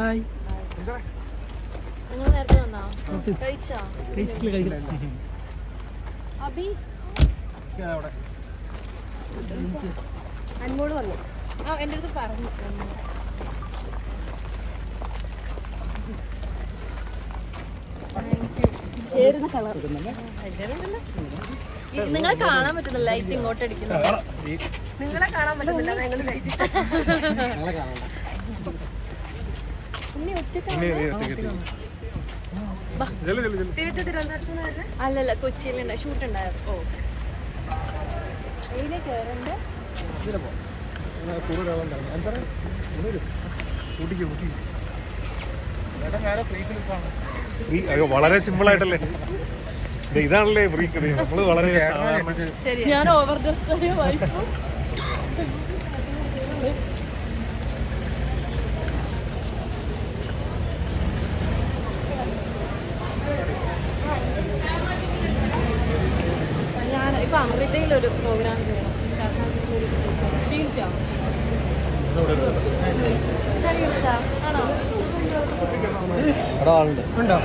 Hi നിങ്ങൾ നേരത്തെ വന്നോ? കഴിച്ചോ? കഴിച്ചിട്ടില്ല കഴിക്കില്ല അബി? അൻമോൾ വന്നു. ആ എന്റെ അടുത്ത് പറഞ്ഞു. ചേരുന്ന കളർ. നിങ്ങളെ കാണാൻ പറ്റുന്നില്ല ലൈറ്റ് ഇങ്ങോട്ട് അടിക്കുന്നു. നിങ്ങളെ കാണാൻ പറ്റുന്നില്ല ഞങ്ങൾ ലൈറ്റ്. അല്ലല്ല കൊച്ചിയിലുണ്ട്. ഷൂട്ട് ഉണ്ടായിരുന്നു ഓ കയറണ്ടേ അയ്യോ വളരെ സിമ്പിൾ ആയിട്ടല്ലേ? ദേ ഇതാണല്ലേ നമ്മൾ വളരെ ഞാൻ ഓവർ ഡ്രസ് ആയ വൈഫും അമൃതയിൽ ഒരു പ്രോഗ്രാം ചെയ്യണം. ക്ഷീണിച്ചോ ക്ഷീണിച്ചാ? ആണോ ഉണ്ടോ?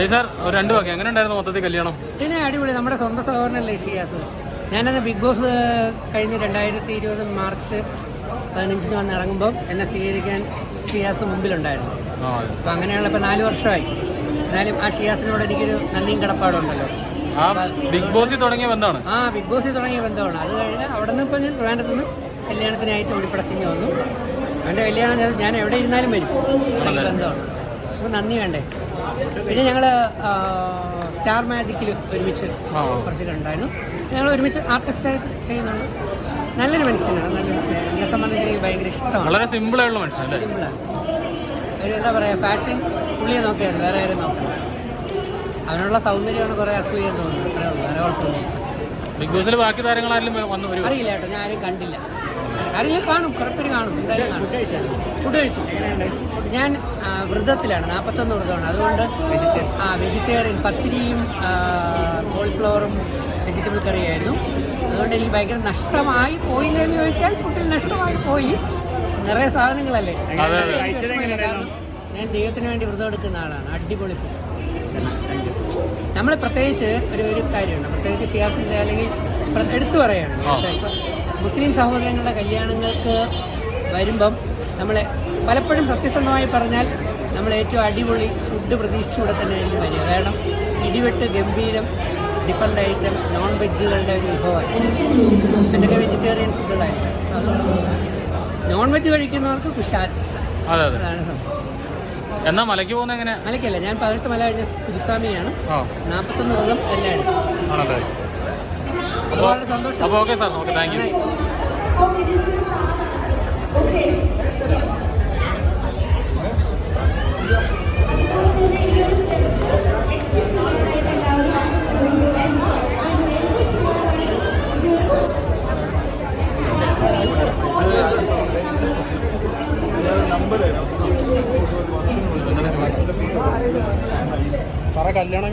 ഏയ് സാർ ഒരു രണ്ട് വാക്ക് എങ്ങനെ ഉണ്ടായിരുന്നു മൊത്തത്തിൽ കല്യാണം? പിന്നെ അടിപൊളി. നമ്മുടെ സ്വന്തം സഹോദരനല്ലേ ഷിയാസ് ഞാനന്ന് ബിഗ് ബോസ് കഴിഞ്ഞ് രണ്ടായിരത്തി ഇരുപത് മാർച്ച് പതിനഞ്ചിന് വന്ന് ഇറങ്ങുമ്പോൾ എന്നെ സ്വീകരിക്കാൻ ഷിയാസ് മുമ്പിലുണ്ടായിരുന്നു. അപ്പൊ അപ്പം അങ്ങനെയുള്ള ഇപ്പൊ നാല് വർഷമായി. എന്നാലും ആ ഷിയാസിനോട് എനിക്കൊരു നന്ദിയും കടപ്പാടുണ്ടല്ലോ ആ ബിഗ് ബോസിൽ തുടങ്ങിയ ബന്ധമാണ്. ആ ബിഗ് ബോസിൽ തുടങ്ങിയ ബന്ധമാണ്. അത് കഴിഞ്ഞ് അവിടെ നിന്ന് ഇപ്പം ഞാൻ ട്രിവാൻഡ്രത്ത് കല്യാണത്തിനായിട്ട് ഓടിപ്പടച്ചിഞ്ഞ് വന്നു. അവന്റെ കല്യാണം ഞാൻ- എവിടെ ഇരുന്നാലും വരും. ബന്ധമാണ്. അപ്പോൾ നന്ദി വേണ്ടേ. പിന്നെ ഞങ്ങൾ സ്റ്റാർ മാജിക്കിൽ ഒരുമിച്ച് കുറച്ച് കണ്ടായിരുന്നു. ഞങ്ങൾ ഒരുമിച്ച് ആർട്ടിസ്റ്റായിട്ട് ചെയ്യുന്നുണ്ട്. നല്ലൊരു മനുഷ്യനാണ് നല്ലൊരു എന്നെ സംബന്ധിച്ച് എനിക്ക് ഭയങ്കര ഇഷ്ടമാണ്. വളരെ സിമ്പിളായുള്ള മനുഷ്യൻ സിമ്പിളാണ്. ഒരു എന്താ പറയുക ഫാഷൻ പുള്ളിയെ നോക്കിയത് വേറെ ആരും നോക്കണ്ട. അവനുള്ള സൗന്ദര്യമാണ് കുറെ അസൂയ എന്ന് തോന്നുന്നു. അത്രേ ഉള്ളൂ. വേറെ ബിഗ് ബോസിൽ ബാക്കി വന്ന് വരും അറിയില്ല കേട്ടോ. ഞാൻ ആരും കണ്ടില്ല. അറിയില്ല കാണും. കുറപ്പേര് കാണും. എന്തായാലും കാണും. ഫുഡ് കഴിച്ചു? ഞാൻ വൃദ്ധത്തിലാണ്. വ്രതത്തിലാണ് നാൽപ്പത്തൊന്ന് വ്രതമാണ് അതുകൊണ്ട് ആ വെജിറ്റേറിയൻ പത്തിരിയും കോളിഫ്ലവറും വെജിറ്റബിൾ കറിയായിരുന്നു. അതുകൊണ്ട് എനിക്ക് ഭയങ്കര നഷ്ടമായി പോയില്ല എന്ന് ചോദിച്ചാൽ ഫുഡിൽ നഷ്ടമായി പോയി. നിറയെ സാധനങ്ങളല്ലേ. കാരണം ഞാൻ ദൈവത്തിന് വേണ്ടി വ്രതം എടുക്കുന്ന ആളാണ്. അടിപൊളി ഫുഡ് നമ്മൾ പ്രത്യേകിച്ച് ഒരു ഒരു കാര്യമുണ്ട്. പ്രത്യേകിച്ച് ഷിയാസിന്റെ അല്ലെങ്കിൽ എടുത്തു പറയുകയാണ്. മുസ്ലിം സഹോദരങ്ങളുടെ കല്യാണങ്ങൾക്ക് വരുമ്പം നമ്മൾ പലപ്പോഴും സത്യസന്ധമായി പറഞ്ഞാൽ നമ്മൾ ഏറ്റവും അടിപൊളി ഫുഡ് പ്രതീക്ഷിച്ചുകൂടെ തന്നെ ആയിരിക്കും വരിക. കാരണം ഇടിവെട്ട് ഗംഭീരം ഡിഫറെന്റ് ഐറ്റം നോൺ വെജുകളുടെ ഒരു വിഭവമായി മറ്റൊക്കെ വെജിറ്റേറിയൻ ഫുഡുകളായിരിക്കും നോൺ വെജ് കഴിക്കുന്നവർക്ക് കുശാൽ. അതെ അതെ. അതാണ് സംഭവം. എന്നാ മലയ്ക്ക് പോകുന്ന എങ്ങനെ മലയ്ക്കല്ല ഞാൻ പതിനെട്ട് മല കഴിഞ്ഞ കുരുസ്വാമിയാണ് നാൽപ്പത്തൊന്ന് വ്രതം എല്ലാം ആണല്ലേ? ഒരുപാട് സന്തോഷം. അപ്പോൾ okay sir okay thank you നന്നായി. കല്യാണം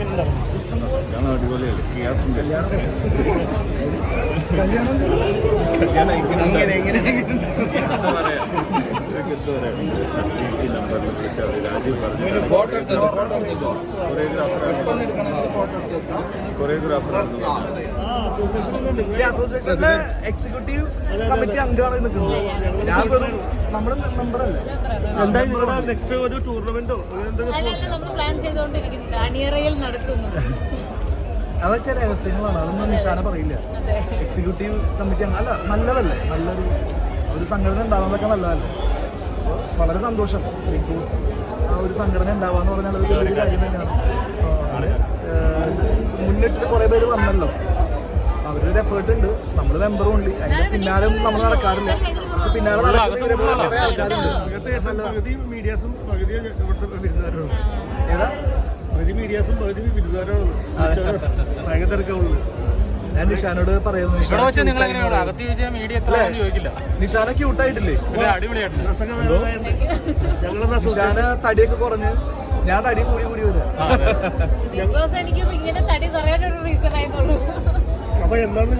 കല്യാണം എങ്ങനെ? എങ്ങനെ? എക്സിക്യൂട്ടീവ് കമ്മിറ്റി അംഗമാണ് നിൽക്കുന്നത് ഞാൻ വെറും നമ്മുടെ മെമ്പർ അല്ലേ? നെക്സ്റ്റ് ഒരു ടൂർണമെന്റോ അതൊക്കെ രഹസ്യങ്ങളാണ്. അതൊന്നും നിഷാന പറയില്ല. എക്സിക്യൂട്ടീവ് കമ്മിറ്റി അല്ല നല്ലതല്ലേ? നല്ലൊരു ഒരു സംഘടന ഉണ്ടാവുന്നതൊക്കെ നല്ലതല്ലേ? വളരെ സന്തോഷം. ബിഗ് ബോസ് ആ ഒരു സംഘടന ഉണ്ടാവുക എന്ന് പറഞ്ഞാൽ അതൊരു വലിയൊരു കാര്യം തന്നെയാണ്. മുന്നിട്ട് കുറേ പേര് വന്നല്ലോ. അവരൊരു എഫേർട്ട് ഉണ്ട്. നമ്മൾ മെമ്പറും ഉണ്ട് അതിന്റെ പിന്നാലെ നമ്മൾ നടക്കാറില്ല. പക്ഷെ പിന്നാലെ നടക്കുന്ന കുറേ ആൾക്കാരുണ്ട്. ഏതാ? പകുതി മീഡിയാസും പകുതി ബിരുദാരാണ് ഭയങ്കര തിരക്കുള്ളത് ഞാൻ നിഷാനോട് പറയുന്നു നിഷാന എങ്ങനെയാണ് മീഡിയ എത്ര ആണെന്ന് ചോദിക്കില്ല. നിഷാന ക്യൂട്ടായിട്ടില്ലേ നിഷാന തടിയൊക്കെ കുറഞ്ഞ് ഞാൻ തടി കൂടി കൂടി വരാം. എനിക്ക് ഇങ്ങനെ തടി കുറയാനൊരു റീസൺ അപ്പൊ എന്താണ്